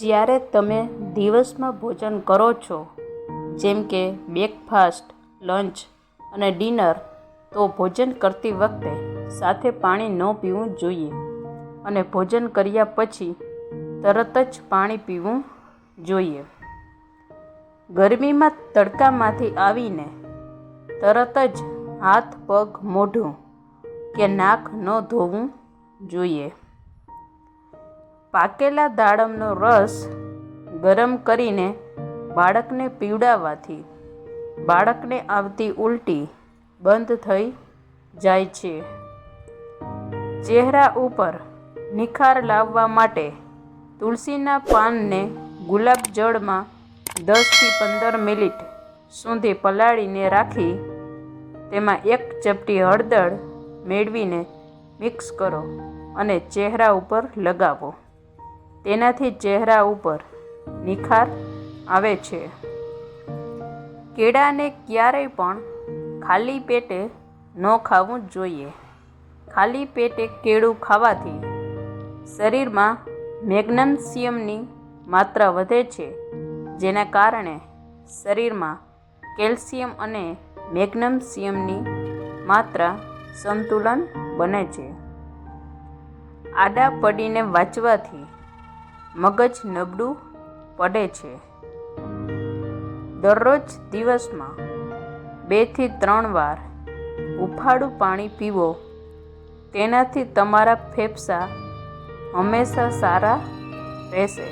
જ્યારે તમે દિવસમાં ભોજન કરો છો, જેમ કે બ્રેકફાસ્ટ, લંચ અને ડિનર, તો ભોજન કરતી વખતે સાથે પાણી ન પીવું જોઈએ અને ભોજન કર્યા પછી તરત જ પાણી પીવું જોઈએ. ગરમીમાં તડકામાંથી આવીને તરત જ હાથ પગ મોઢું કે નાક ન ધોવું જોઈએ. પાકેલા દાડમનો રસ ગરમ કરીને બાળકને પીવડાવવાથી બાળકને આવતી ઉલટી બંધ થઈ જાય છે. ચહેરા ઉપર નિખાર લાવવા માટે તુલસીના પાનને ગુલાબ જળમાં દસથી પંદર મિનિટ સુધી પલાળીને રાખી તેમાં એક ચપટી હળદર મેળવીને મિક્સ કરો અને ચહેરા ઉપર લગાવો. તેનાથી ચહેરા ઉપર નિખાર આવે છે. કેળાને ક્યારેય પણ ખાલી પેટે ન ખાવું જોઈએ. ખાલી પેટે કેળું ખાવાથી શરીરમાં મેગ્નેશિયમની માત્રા વધે છે, જેના કારણે શરીરમાં કેલ્શિયમ અને મેગ્નેશિયમની માત્રા સંતુલન બને છે. આડા પડીને વાંચવાથી મગજ નબળું પડે છે. દરરોજ દિવસમાં બેથી ત્રણ વાર ઉફાળું પાણી પીવો. તેનાથી તમારા ફેફસા હંમેશા સારા રહેશે.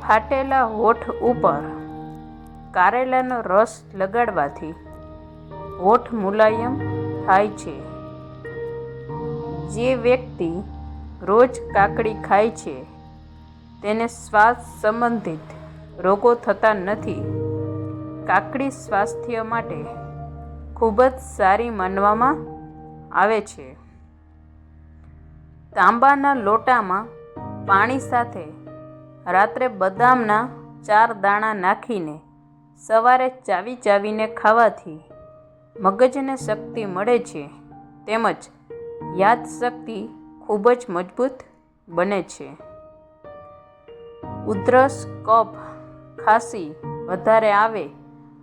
ફાટેલા હોઠ ઉપર કારેલાનો રસ લગાડવાથી હોઠ મુલાયમ થાય છે. જે વ્યક્તિ રોજ કાકડી ખાય છે. તેને શ્વાસ સંબંધિત રોગો થતા નથી. કાકડી સ્વાસ્થ્ય માટે ખૂબ જ સારી માનવામાં આવે છે. તાંબાના લોટામાં પાણી સાથે રાત્રે બદામના ચાર દાણા નાખીને સવારે ચાવી ચાવીને ખાવાથી મગજને શક્તિ મળે છે. તેમજ યાદશક્તિ ખૂબ જ મજબૂત બને છે. ઉધરસ કફ ખાંસી વધારે આવે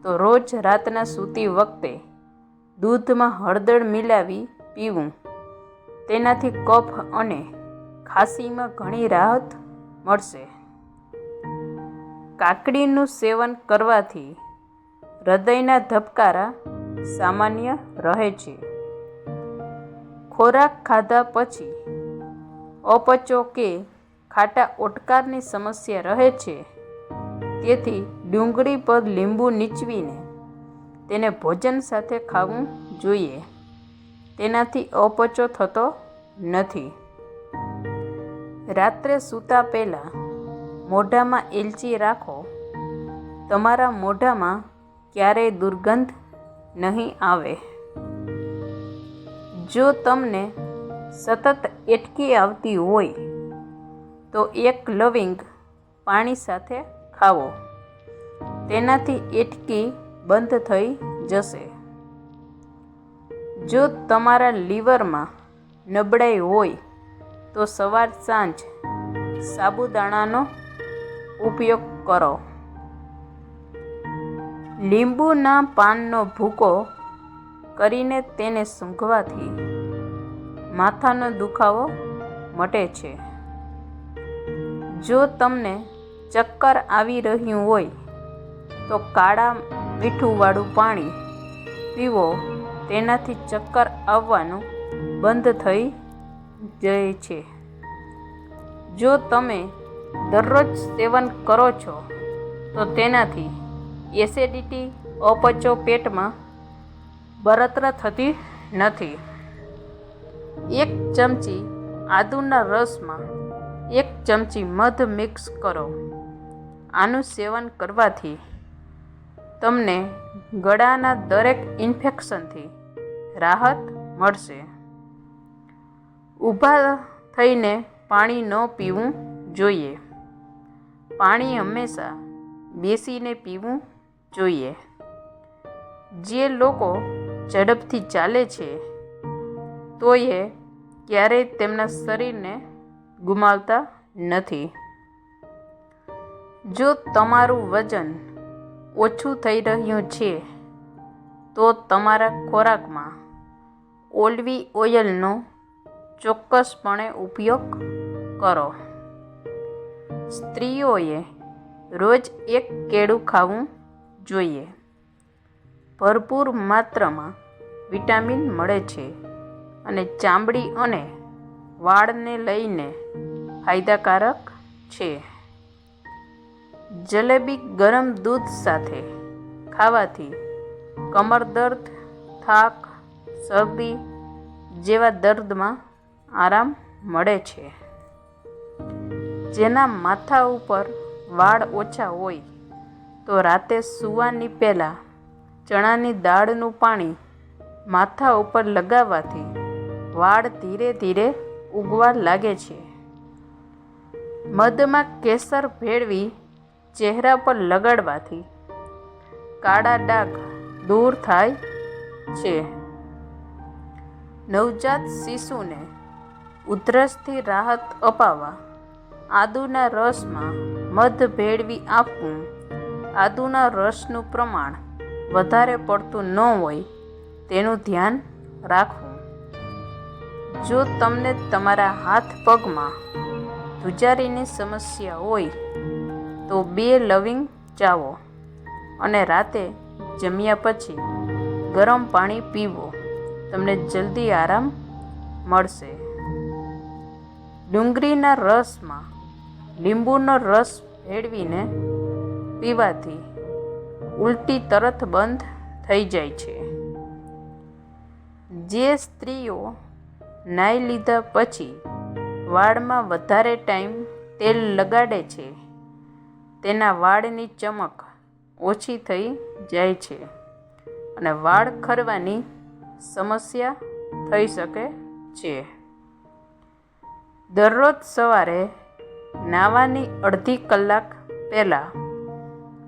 તો રોજ રાતના સૂતી વખતે દૂધમાં હળદર મિલાવી પીવું. તેનાથી કફ અને ખાંસીમાં ઘણી રાહત મળશે. કાકડીનું સેવન કરવાથી હૃદયના ધબકારા સામાન્ય રહે છે. ખોરાક ખાધા પછી અપચો કે ખાટા ઓટકારની સમસ્યા રહે છે. તેથી ડુંગળી પર લીંબુ નીચવીને તેને ભોજન સાથે ખાવું જોઈએ. તેનાથી અપચો થતો નથી. રાત્રે સૂતા પહેલાં મોઢામાં એલચી રાખો. તમારા મોઢામાં ક્યારેય દુર્ગંધ નહીં આવે. જો તમને સતત એટકી આવતી હોય તો એક લવિંગ પાણી સાથે ખાવો. તેનાથી એટકી બંધ થઈ જશે. જો તમારા લીવરમાં નબળાઈ હોય તો સવાર સાંજ સાબુદાણાનો ઉપયોગ કરો. લીંબુના પાનનો ભૂકો કરીને તેને સૂંઘવાથી માથાનો દુખાવો મટે છે. જો તમને ચક્કર આવી રહ્યું હોય, તો કાળા મીઠુંવાળું પાણી પીવો. તેનાથી ચક્કર આવવાનું બંધ થઈ જાય છે. જો તમે દરરોજ સેવન કરો છો, તો તેનાથી એસિડિટી, અપચો પેટમાં બળતરા થતી નથી. એક ચમચી આદુના રસમાં એક ચમચી મધ મિક્સ કરો. આનું સેવન કરવાથી તમને ગળાના દરેક ઇન્ફેક્શનથી રાહત મળશે. ઊભા થઈને પાણી ન પીવું જોઈએ. પાણી હંમેશા બેસીને પીવું જોઈએ. જે લોકો ઝડપથી ચાલે છે તો એ ક્યારેય તેમના શરીરને ગુમાવતા નથી. જો તમારું વજન ઓછું થઈ રહ્યું છે, તો તમારા ખોરાકમાં ઓલવી ઓઇલનો ચોક્કસપણે ઉપયોગ કરો. સ્ત્રીઓએ રોજ એક કેળું ખાવું જોઈએ. ભરપૂર માત્રામાં વિટામિન મળે છે. અને ચામડી અને વાળને લઈને ફાયદાકારક છે. જલેબી ગરમ દૂધ સાથે ખાવાથી કમર દર્દ, થાક, શરદી જેવા દર્દમાં આરામ મળે છે. જેના માથા ઉપર વાળ ઓછા હોય તો રાતે સૂવાની પહેલાં ચણાની દાળનું પાણી માથા ઉપર લગાવવાથી વાળ ધીરે ધીરે ઉગવા લાગે છે. મધમાં કેસર ભેળવી ચહેરા પર લગાડવાથી કાળા ડાઘ દૂર થાય છે. નવજાત શિશુને ઉધરસથી રાહત અપાવવા આદુના રસમાં મધ ભેળવી આપવું આદુના રસનું પ્રમાણ વધારે પડતું ન હોય તેનું ધ્યાન રાખવું જો તમને તમારા હાથ પગમાં ધુજારીની સમસ્યા હોય, તો બે લવિંગ ચાવો અને રાતે જમ્યા પછી ગરમ પાણી પીવો. તમને જલ્દી આરામ મળશે. ડુંગળીના રસમાં લીંબુનો રસ ભેળવીને પીવાથી ઉલટી તરત બંધ થઈ જાય છે. જે સ્ત્રીઓ નાઈ લીધા પછી વાળમાં વધારે ટાઈમ તેલ લગાડે છે. તેના વાળની ચમક ઓછી થઈ જાય છે અને વાળ ખરવાની સમસ્યા થઈ શકે છે. દરરોજ સવારે નાવાની અડધી કલાક પહેલાં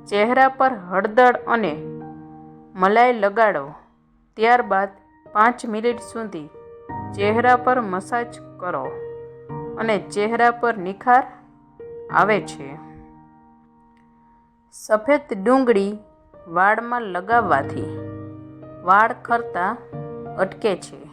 ચહેરા પર હળદર અને મલાઈ લગાડો. ત્યારબાદ પાંચ મિનિટ સુધી ચહેરા પર મસાજ કરો અને ચહેરા પર નિખાર આવે છે. સફેદ ડુંગળી વાળમાં લગાવવાથી વાળ ખરતા અટકે છે.